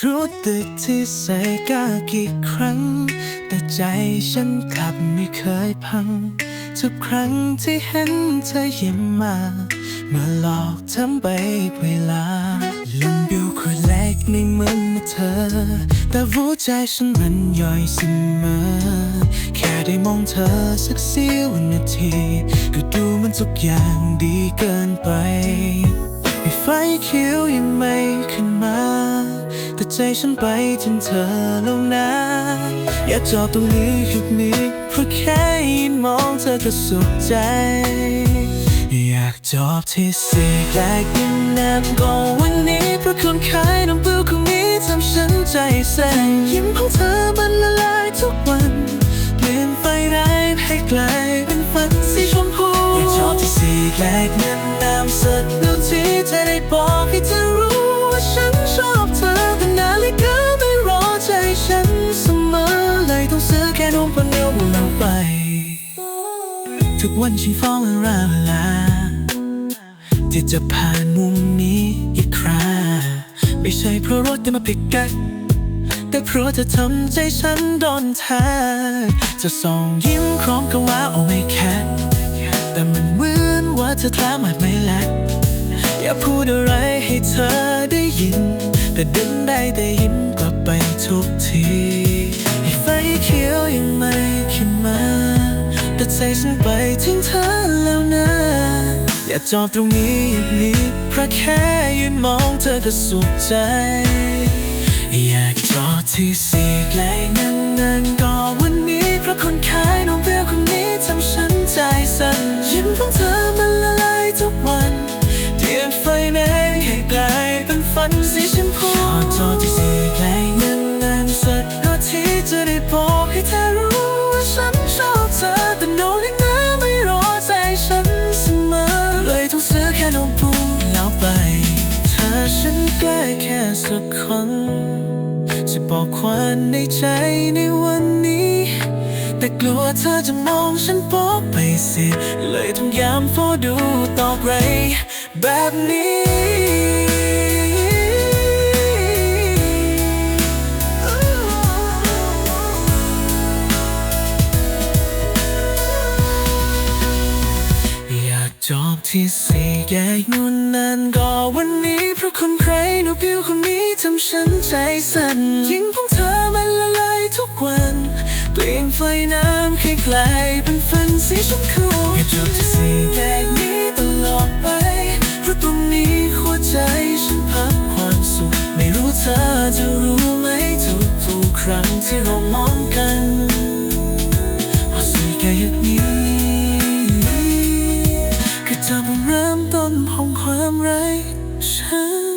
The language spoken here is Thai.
รู้ตึกที่ใส่ก้ากี่ครั้ง แต่ใจฉันกลับไม่เคยพัง ทุกครั้งที่เห็นเธอยิ้มมา เมื่อหลอกทำไปเวลาลมบิวคนเล็กในมือเธอ แต่หัวใจฉันมันย่อยเสมอ แค่ได้มองเธอสักเสี้ยวนาที ก็ดูมันทุกอย่างดีเกินไปไฟเขียวยังไม่ ใจฉันไปถึงเธอแล้วนะ อย่าจอดตรงนี้หยุดนี้เพราะแค่ยืนมองเธอก็สุขใจ อยากจอบที่สี่แรกยิ่งนานก็วันนี้เพราะคนขายน้ำเปลือกคนนี้ทำฉันใจสั่นยิ้มของเธอมันละลายทุกวันเปลี่ยนไฟร้ายให้กลายเป็นฝันสีชมพูอยากจอบที่สี่แรกนั้น ทุกวันฉันฟ้องเวลาที่จะผ่านมุมนี้อีกคราไม่ใช่เพราะรถจะมาผิดกัน แต่เพราะเธอทำใจฉันโดนแทกจะส่องยิ้มพร้อมกับว่าโอ้ไม่แค่แต่มันเหมือนว่าเธอแท้หมาไม่แลกอย่าพูดอะไรให้เธอได้ยิน แต่ดึงได้แต่ยิ้มกลับไปทุกที แต่ใจฉันไปถึงเธอแล้วนะ อย่าจอดตรงนี้อย่างนี้เพราะแค่ยืนมองเธอก็สุขใจ อยากจอดที่สีไกลนานนั้น กคนจะบอกความในใจในวันนี้ แต่กลัวเธอจะมองฉันโป๊ไปสิ เลยต้องย้ำโฟดูต่อไปแบบนี้ ที่สี่แยกนู่นนั่นก็วันนี้เพราะคนใครหนูผิวคนนี้ทำฉันใจสั่นยิ่งของเธอมันละลายทุกวัน เปลี่ยนไฟน้ำให้กลายเป็นฝันสีชมพูอยกจุดที่สี่แยก นของความไร้ฉัน